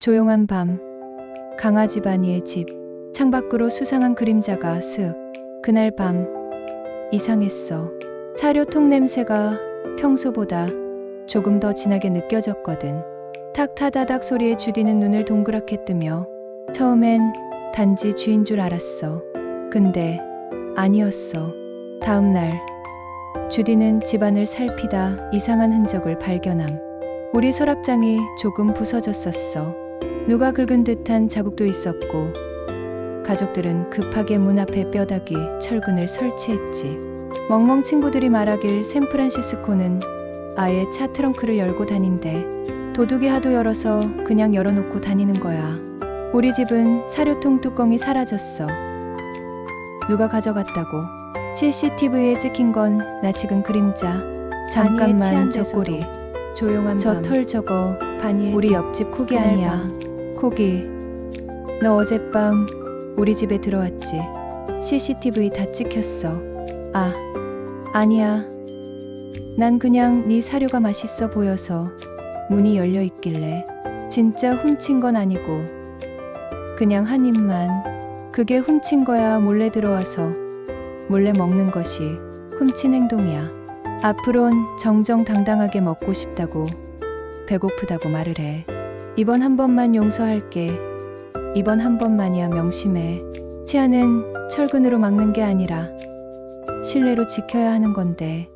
조용한 밤, 강아지 바니의 집, 창밖으로 수상한 그림자가 슥. 그날 밤, 이상했어. 사료통 냄새가 평소보다 조금 더 진하게 느껴졌거든. 탁 타다닥 소리에 주디는 눈을 동그랗게 뜨며 처음엔 단지 쥐인 줄 알았어. 근데 아니었어. 다음 날, 주디는 집안을 살피다 이상한 흔적을 발견함. 우리 서랍장이 조금 부서졌었어. 누가 긁은 듯한 자국도 있었고, 가족들은 급하게 문 앞에 뼈다귀 철근을 설치했지. 멍멍 친구들이 말하길 샌프란시스코는 아예 차 트렁크를 열고 다닌대. 도둑이 하도 열어서 그냥 열어놓고 다니는 거야. 우리 집은 사료통 뚜껑이 사라졌어. 누가 가져갔다고. CCTV에 찍힌 건 나 지금 그림자. 잠깐만 저 꼬리. 조용한 저 털 저거 우리 옆집 코기 아니야. 코기. 너 어젯밤 우리 집에 들어왔지. CCTV 다 찍혔어. 아, 아니야. 난 그냥 네 사료가 맛있어 보여서 문이 열려 있길래 진짜 훔친 건 아니고 그냥 한 입만 그게 훔친 거야 몰래 들어와서 몰래 먹는 것이 훔친 행동이야. 앞으론 정정당당하게 먹고 싶다고 배고프다고 말을 해. 이번 한 번만 용서할게. 이번 한 번만이야 명심해. 치아는 철근으로 막는 게 아니라 신뢰로 지켜야 하는 건데